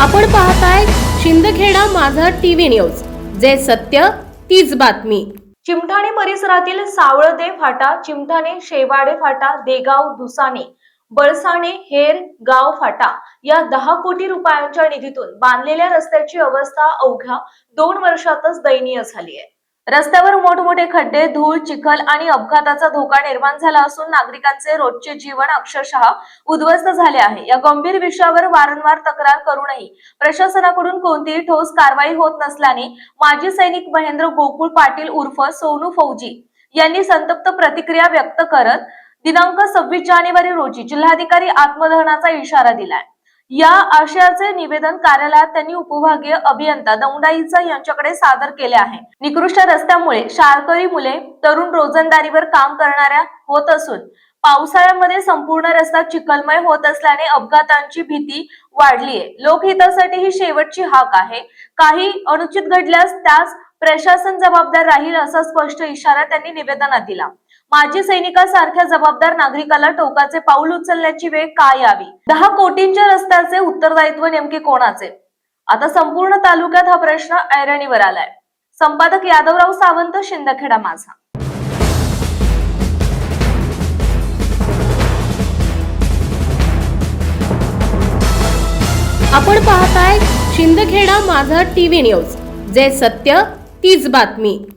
आपण पाहताय शिंदखेडा माझा टीव्ही न्यूज. जे सत्य तीच बातमी. चिमठाणे परिसरातील सावळदे फाटा चिमठाणे शेवाडे फाटा देगाव दुसाने बळसाणे हेर गाव फाटा या दहा कोटी रुपयांच्या निधीतून बांधलेल्या रस्त्याची अवस्था अवघ्या दोन वर्षातच दयनीय झाली आहे. रस्त्यावर मोठमोठे खड्डे धूळ चिखल आणि अपघाताचा धोका निर्माण झाला असून नागरिकांचे रोजचे जीवन अक्षरशः उद्ध्वस्त झाले आहे. या गंभीर विषयावर वारंवार तक्रार करूनही प्रशासनाकडून कोणतीही ठोस कारवाई होत नसल्याने माजी सैनिक महेंद्र गोकुळ पाटील उर्फ सोनू फौजी यांनी संतप्त प्रतिक्रिया व्यक्त करत दिनांक सव्वीस जानेवारी रोजी जिल्हाधिकारी आत्मदहनाचा इशारा दिलाय. या आशयाचे निवेदन कार्यालयात त्यांनी उपविभागीय अभियंता दौंडाईचा यांच्याकडे सादर केले आहे. निकृष्ट रस्त्यामुळे शाळकरी मुले तरुण रोजंदारीवर काम करणाऱ्या होत असून पावसाळ्यामध्ये संपूर्ण रस्ता चिखलमय होत असल्याने अपघातांची भीती वाढलीये. लोकहितासाठी ही शेवटची हाक आहे. काही अनुचित घडल्यास त्यास प्रशासन जबाबदार राहील असा स्पष्ट इशारा त्यांनी निवेदनात दिला. माजी सैनिकासारख्या जबाबदार नागरिकाला टोकाचे पाऊल उचलण्याची वेळ का यावी? दहा कोटींच्या रस्त्याचे उत्तरदायित्व नेमके कोणाचे? आता संपूर्ण तालुक्यात हा प्रश्न ऐरणीवर आलाय. संपादक यादवराव सावंत शिंदखेडा माझा. आपण पाहताय शिंदखेडा माझा टीव्ही न्यूज जे सत्य तीच बातमी.